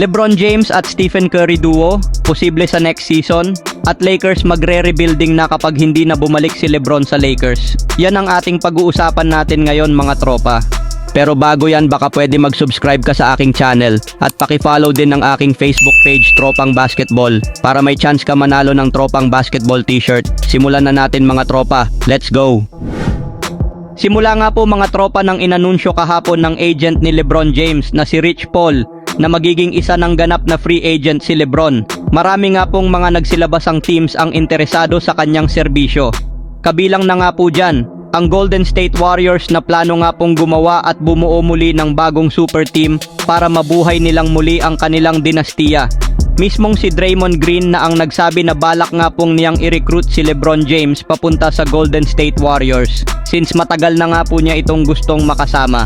LeBron James at Stephen Curry duo, posible sa next season, at Lakers magre-rebuilding na kapag hindi na bumalik si LeBron sa Lakers. Yan ang ating pag-uusapan natin ngayon mga tropa. Pero bago yan baka pwede mag-subscribe ka sa aking channel at paki-follow din ang aking Facebook page Tropang Basketball para may chance ka manalo ng Tropang Basketball t-shirt. Simulan na natin mga tropa. Let's go! Simula nga po mga tropa ng inanunsyo kahapon ng agent ni Lebron James na si Rich Paul na magiging isa ng ganap na free agent si Lebron. Marami nga pong mga nagsilabasang teams ang interesado sa kanyang serbisyo. Kabilang na nga po dyan, ang Golden State Warriors na plano nga pong gumawa at bumuo muli ng bagong super team para mabuhay nilang muli ang kanilang dinastiya. Mismong si Draymond Green na ang nagsabi na balak nga pong niyang i-recruit si Lebron James papunta sa Golden State Warriors since matagal na nga po niya itong gustong makasama.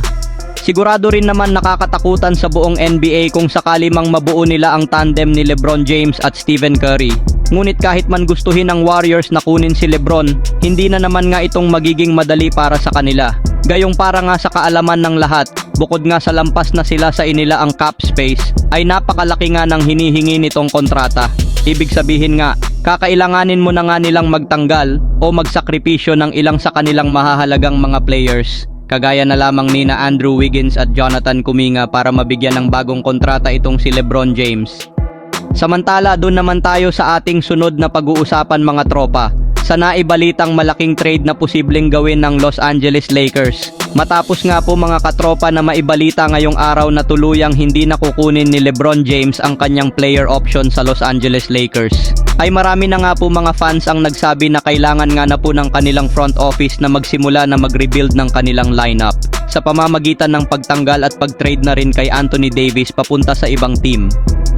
Sigurado rin naman nakakatakutan sa buong NBA kung sakali mang mabuo nila ang tandem ni LeBron James at Stephen Curry. Ngunit kahit man gustuhin ng Warriors na kunin si LeBron, hindi na naman nga itong magiging madali para sa kanila. Gayong para nga sa kaalaman ng lahat, bukod nga sa lampas na sila sa inila ang cap space, ay napakalaki nga ng hinihingi nitong kontrata. Ibig sabihin nga, kakailanganin mo na nga nilang magtanggal o magsakripisyo ng ilang sa kanilang mahahalagang mga players. Kagaya na lamang ni na Andrew Wiggins at Jonathan Kuminga para mabigyan ng bagong kontrata itong si LeBron James. Samantala, doon naman tayo sa ating sunod na pag-uusapan mga tropa sa naibalitang malaking trade na posibleng gawin ng Los Angeles Lakers. Matapos nga po mga katropa na maibalita ngayong araw na tuluyang hindi na kukunin ni Lebron James ang kanyang player option sa Los Angeles Lakers. Ay marami na nga po mga fans ang nagsabi na kailangan nga na po ng kanilang front office na magsimula na mag-rebuild ng kanilang lineup sa pamamagitan ng pagtanggal at pag-trade na rin kay Anthony Davis papunta sa ibang team.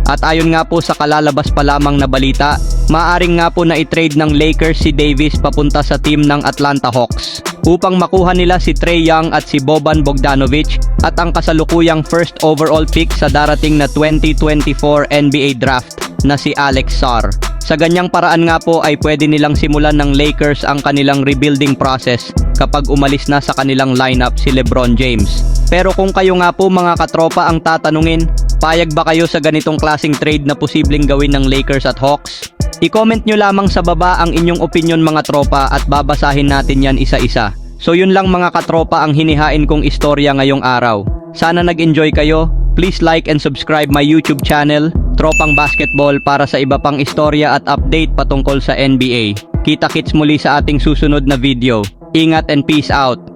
At ayon nga po sa kalalabas pa lamang na balita, maaring nga po na i-trade ng Lakers si Davis papunta sa team ng Atlanta Hawks upang makuha nila si Trey Young at si Boban Bogdanovic at ang kasalukuyang first overall pick sa darating na 2024 NBA Draft na si Alex Sarr. Sa ganyang paraan nga po ay pwede nilang simulan ng Lakers ang kanilang rebuilding process kapag umalis na sa kanilang lineup si LeBron James. Pero kung kayo nga po mga katropa ang tatanungin, payag ba kayo sa ganitong klasing trade na posibleng gawin ng Lakers at Hawks? I-comment nyo lamang sa baba ang inyong opinion mga tropa at babasahin natin yan isa-isa. So yun lang mga katropa ang hinihain kong istorya ngayong araw. Sana nag-enjoy kayo. Please like and subscribe my YouTube channel, Tropang Basketball para sa iba pang istorya at update patungkol sa NBA. Kita-kits muli sa ating susunod na video. Ingat and peace out!